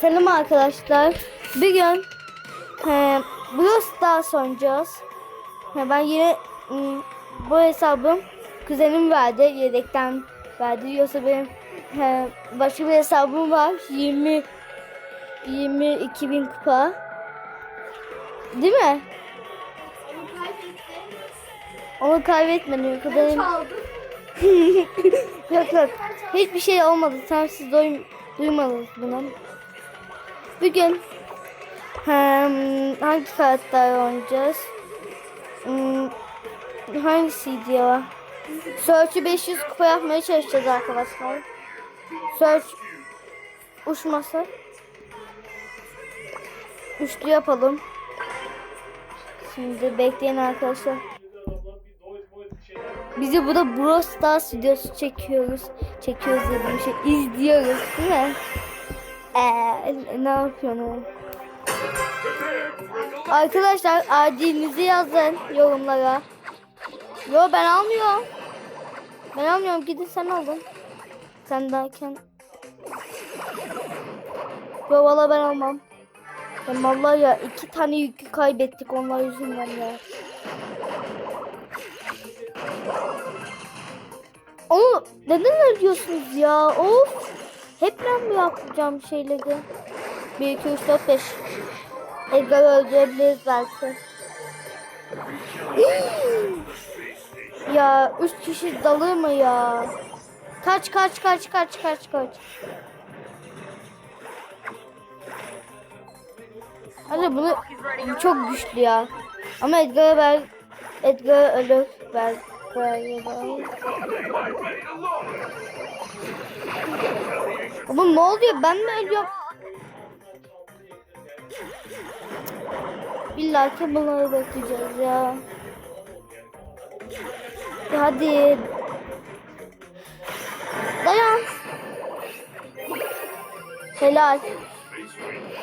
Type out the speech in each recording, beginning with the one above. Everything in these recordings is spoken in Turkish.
Selam arkadaşlar. Bir gün e, Brawl Stars oynayacağız. E, ben yine m, bu hesabım kuzenim verdi. Yedekten verdi. Yoksa benim e, başka bir hesabım var. 20 22 bin kupa. Değil mi? Onu kaybetmedim. Yoksa benim... yok yok. Hiçbir şey olmadı. Sen siz duym duymadınız bunu. Bugün hem, hangi karakter oynayacağız? Hmm, hangisiydi ya? Search'ü 500 kupa yapmaya çalışacağız arkadaşlar. Search uçması. Üçlü yapalım. Şimdi bekleyin arkadaşlar. Bizi burada Brawl Stars videosu çekiyoruz. Çekiyoruz dediğim şey izliyoruz değil mi? Eee ne yapıyorsun? Arkadaşlar ID'nizi yazın yorumlara. Yo ben almıyorum. Ben almıyorum gidin sen alın. Sen derken. Yo valla ben almam. Ya vallahi ya iki tane yükü kaybettik onlar yüzünden ya. Onu neden ölüyorsunuz ya? Of. Hep ben mi yapacağım şeyleri? 1, 2, 3, 4, 5. Edgar öldürebiliriz belki. ya 3 kişi dalır mı ya? Kaç kaç kaç kaç kaç kaç. Hadi bunu bu çok güçlü ya. Ama Edgar'a ver Edgar ölür ver. ver, ver. Oğlum ne oluyor? Ben mi ölüyorum? İlla ki bunları bekleyeceğiz ya. Ya Hadi. Dayan. Helal.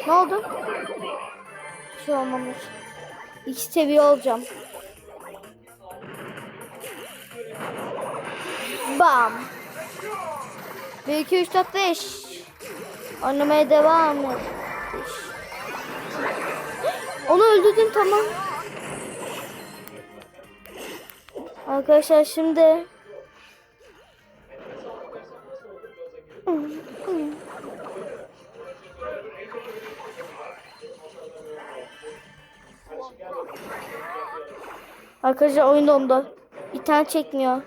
Ne oldu? Bir şey olmamış. İki seviye olacağım. Bam. 1, 2, 3, 4, 5. Oynamaya devam et. Onu öldürdüm tamam. Arkadaşlar şimdi Arkadaşlar oyun dondu. İnternet çekmiyor.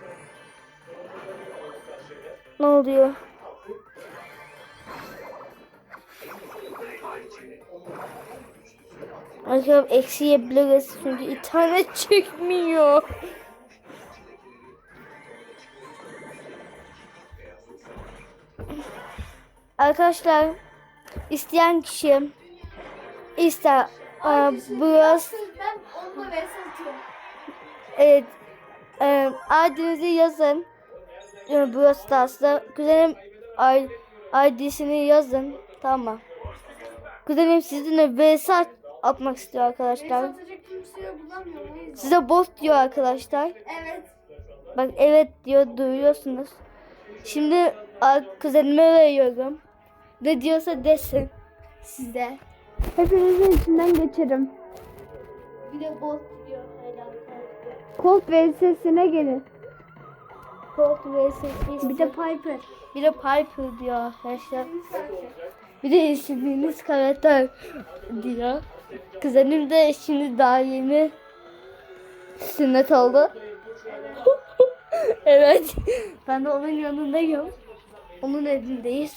Ne oluyor? Arkadaşlar eksi yiyebiliriz çünkü internet çekmiyor. Arkadaşlar isteyen kişi ister e, biraz evet e, adınızı yazın Brawl Stars'ta kuzenim ID'sini yazın tamam kuzenim sizinle vs at- atmak istiyor arkadaşlar. Size bot diyor arkadaşlar. Evet. bak evet diyor duyuyorsunuz. Şimdi kuzenime veriyorum. Ne diyorsa desin size. Hepinizin içinden geçerim. bir de bot diyor helal Colt VS'sine gelin. Colt vs Bir de Piper. Bir de Piper diyor arkadaşlar. Bir de istediğiniz karakter diyor. Kuzenim de şimdi daha yeni sünnet oldu. evet. Ben de onun yanındayım. Onun evindeyiz.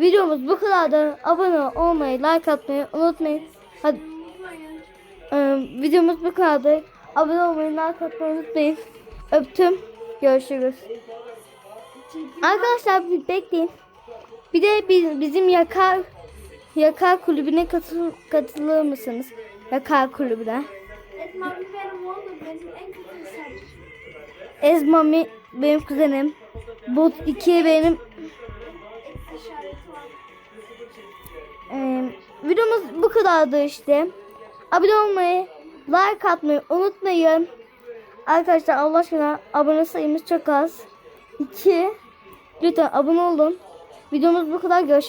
Videomuz bu kadardı. Abone olmayı, like atmayı unutmayın. Hadi. Ee, videomuz bu kadardı. Abone olmayı, like atmayı unutmayın. Öptüm. Görüşürüz. Arkadaşlar bir bekleyin. Bir de biz, bizim yakar yakar kulübüne katıl, katılır mısınız? Yakar kulübüne. Ezmami benim kuzenim. Bot 2 benim. Ee, videomuz bu kadardı işte. Abone olmayı, like atmayı unutmayın. Arkadaşlar Allah aşkına abone sayımız çok az. 2. Lütfen abone olun. Videomuz bu kadar. Görüşürüz.